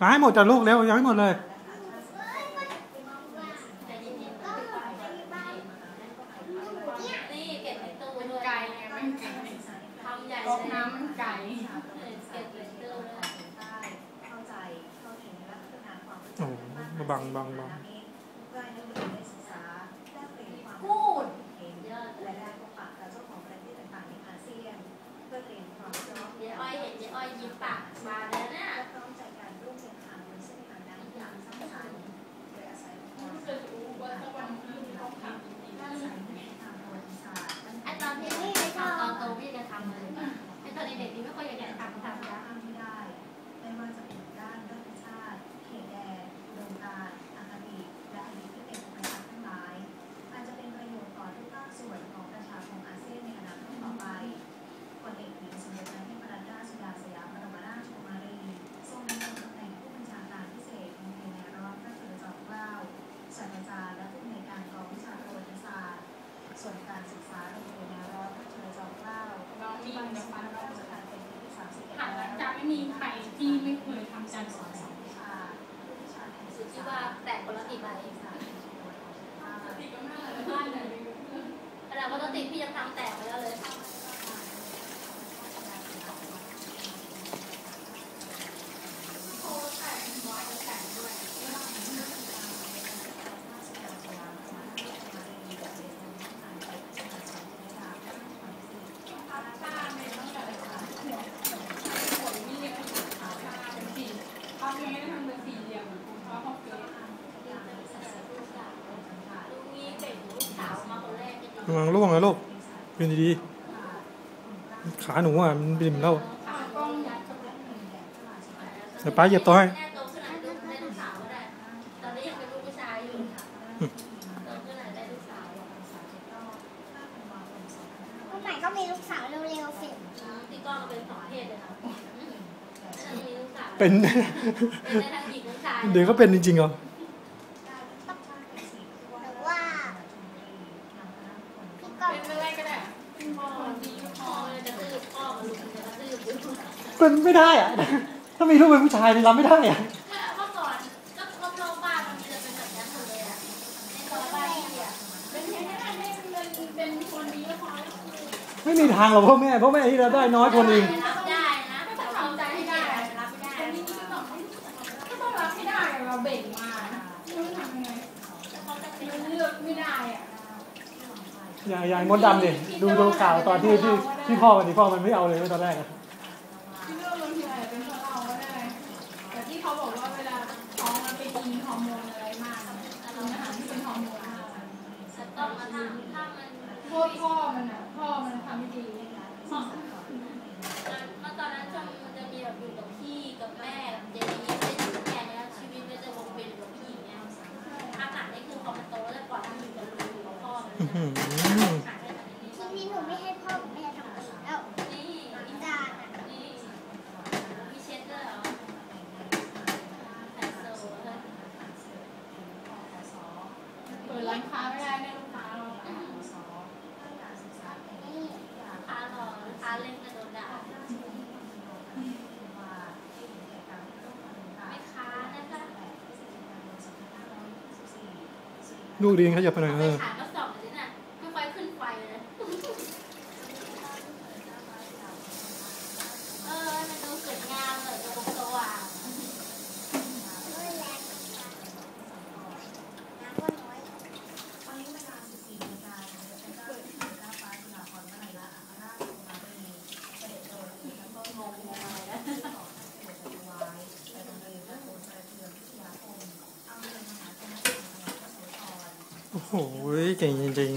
มาให้หมดจากลูกเร็วยังไม่หมดเลยนี่เก็บในตู้มันด้วยไกลไงมันไก ไอตอนเด็กๆนี่ไม่ค่อยอยากจะทำทำนะห้ามไม่ได้ ไม่ว่าจะเป็นด้านรัฐชาติ เขตแดนอุดมการณ์อคติและอดีตที่เป็นปสรรคทั้งหลายอาจจะเป็นประโยชน์ต่อทุกภาคส่วนของประชาคมอาเซียนในอนาคตต่อไปพลเอกหญิงสมเด็จพระเทพรัตนราชสุดาสยามบรมราชกุมารีทรงดำรงตำแหน่งผู้บัญชาการพิเศษโรงเรียนในร้อนพระจุลจอมเกล้าศาสตราจารย์และผู้อำนวยการกองวิชาประวัติศาสตร์ ส่วนการศึกษาโรงเรียนในร้ อนพระจุลจอมเกล้าน้องมีปัจเดี๋จุยวบัฟันนราเราชจะการเป็นที่31หาแล้วจะไม่มีใครที่ไม่เคยทำการสอนสองวิชาวิชาแห่งสุดที่ว่าแตกคนละกี่ใบติดกันมากเลยบ้านเลยขนาดว่าต้องติดพี่ยังทำแตกไปแล้วเลย โคตรแต่งน้อยจะแต่งด้วยพับผ้าในตั้งแต่หัวหัวนี่เลยพับผ้าเป็นสี่พับยังไม่ได้ทำเป็นสี่เหลี่ยมเหมือนคุณพ่อพ่อเกศ ลูกนี้เป็นลูกสาวมาคนแรกจะดีระวังล่วงนะลูกยืนดีๆขาหนูอะมันบิ่มแล้วขากล้องยัดเข้าไปเดี๋ยวป้าเหยียบตัวให้แม่โตขึ้นไหนลูกได้ลูกสาวก็ได้ตอนนี้ยังเป็นลูกผู้ชายอยู่โตขึ้นไหนได้ลูกสาวเมื่อไหร่ก็มีลูกสาวเร็วๆสิพี่ก้องก็เป็นสองเพศเลยค่ะถ้ามีลูกสาวเป็นเป็นได้ทั้งหญิงทั้งชายเดี๋ยวก็เป็นจริงๆเหรอหรือว่าพี่ก็ เป็นอะไรก็ได้เป็นคนดีพ พ่ อ อเลยจะตื้อพ่อกับลุงจะตื้ออยู่ เป็นไม่ได้อะ ถ้ามีลูกเป็นผู้ชายนี่รับไม่ได้อะเมื่อก่อนก็รอบๆบ้านมันจะเป็นแบบนี้หมดเลยอะในซอยบ้านพี่อะเป็นแค่นั้นให้เป็นเป็นคนดีก็พอแล้วไม่มีทางหรอกพ่อแม่พ่อแม่ที่เราได้น้อยคนเองรับได้นะแต่ทำใจให้ได้รับไม่ได้อันนี้ก็ต้องก็ต้องรับให้ได้เราเบ่งมาไม่รู้ทำยังไงมันเลือกไม่ได้อะอย่างอย่างมดดำดิดูดูข่าวตอนที่ที่ที่พ่อมันที่พ่อมันไม่เอาเลยตอนแรกอะ มันโทษพ่อมันอะพ่อมันทำไม่ดีเมื่อตอนนั้นช่วงมันจะมีแบบอยู่กับพี่กับแม่กับเจนี่ไม่ได้อยู่กับแม่แล้วชีวิตมันจะวงเวียนอยู่กับผู้หญิงเนี่ยอาหารนี่คือพอมันโตแล้วปล่อยให้อยู่กับลุงอยู่กับพ่อมันอื้อหือหายไปแบบนี้ทีนี้หนูไม่ให้พ่อกับแม่ทำเองแล้วนี่จานอะนี่มีเช็ดด้วยเหรอไฮโซเลยเปิดร้านค้าไม่ได้เนี่ยลูกค้าเรา เล่นกระโดดด่าไม่ค้านะคะลูกดีนขยับไปหน่อยเอาเอ ไป อ ขายก็สอบเลยนะไม่ค่อยขึ้นไฟเลย เออมันดูสวยงามเลยกระโปรงสว่าง ด้วยแรงน้ำก็น้อย วันนี้เวลา14นาฬิกาจะเป็นเจ้าหน้าที่เจ้าฟ้าจุฬาภรณ์วลัยละอัครราชกุมารีเสด็จโดยมีพระบรมวงศ์อะไรนะต่อพระเกียรติถวายไปโรงเรียนพระโพธิ์ประเทืองพิทยาคมอำเภอมหาชนจังหวัดพระ โสธรโอ้โหเก่งจริง